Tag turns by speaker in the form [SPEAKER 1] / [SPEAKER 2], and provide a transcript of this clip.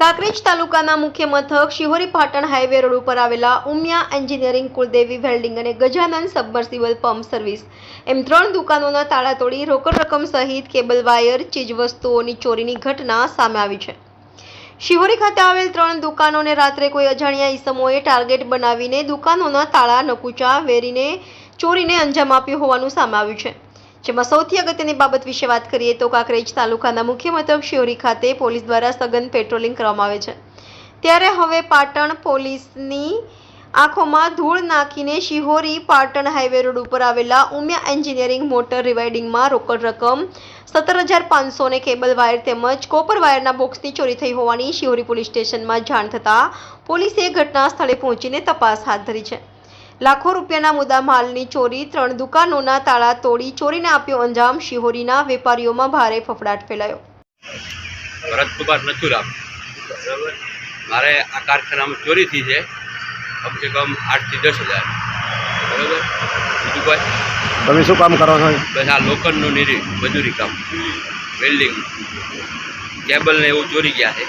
[SPEAKER 1] કાંકરેજ તાલુકાના મુખ્ય મથક શિહોરી પાટણ હાઈવે રોડ ઉપર આવેલા ઉમિયા એન્જિનિયરિંગ કુલદેવી વેલ્ડિંગ અને ગજાનંદ સબમર્સિબલ પંપ સર્વિસ. એમ ત્રણ દુકાનોના તાળા તોડી રોકડ રકમ સહિત કેબલ વાયર ચીજવસ્તુઓની ચોરીની ઘટના સામે આવી છે. શિહોરી ખાતે આવેલ ત્રણ દુકાનોને રાત્રે કોઈ અજાણ્યા ઈસમોએ ટાર્ગેટ બનાવીને દુકાનોના તાળા નકુચા વેરીને ચોરીને અંજામ આપ્યું હોવાનું સામે આવ્યું છે. જેમાં સૌથી અગત્યની બાબત વિશે વાત કરીએ તો કાંકરેજ તાલુકાના મુખ્ય મથક શિહોરી ખાતે પોલીસ દ્વારા સઘન પેટ્રોલિંગ કરવામાં આવે છે. ત્યારે હવે પાટણ પોલીસની આંખોમાં ધૂળ નાખીને શિહોરી પાટણ હાઈવે રોડ ઉપર આવેલા ઉમિયા એન્જિનિયરિંગ મોટર રિવાઇડિંગમાં રોકડ રકમ સત્તર હજાર પાંચસોને કેબલ વાયર તેમજ કોપર વાયરના બોક્સની ચોરી થઈ હોવાની શિહોરી પોલીસ સ્ટેશનમાં જાણ થતાં પોલીસે ઘટના સ્થળે પહોંચીને તપાસ હાથ ધરી છે. લાખો રૂપિયાના મુદ્દા માલની ચોરી ત્રણ દુકાનોના તાળા તોડી ચોરીને આપ્યો અંજામ શિહોરીના વેપારીઓમાં ભારે ફફડાટ ફેલાયો.
[SPEAKER 2] ભરતકુમાર નથુરામ. બરાબર? મારે આ કારખાનામાં ચોરી થઈ છે. કમસે કમ આઠથી દસ હજાર. બરાબર? બીજું કોઈ?
[SPEAKER 3] તમે શું કામ કરો છો?
[SPEAKER 2] બસ આ લોખંડનું નિરી મજૂરી કામ. વેલ્ડિંગ કેબલને એવું ચોરી ગયા છે.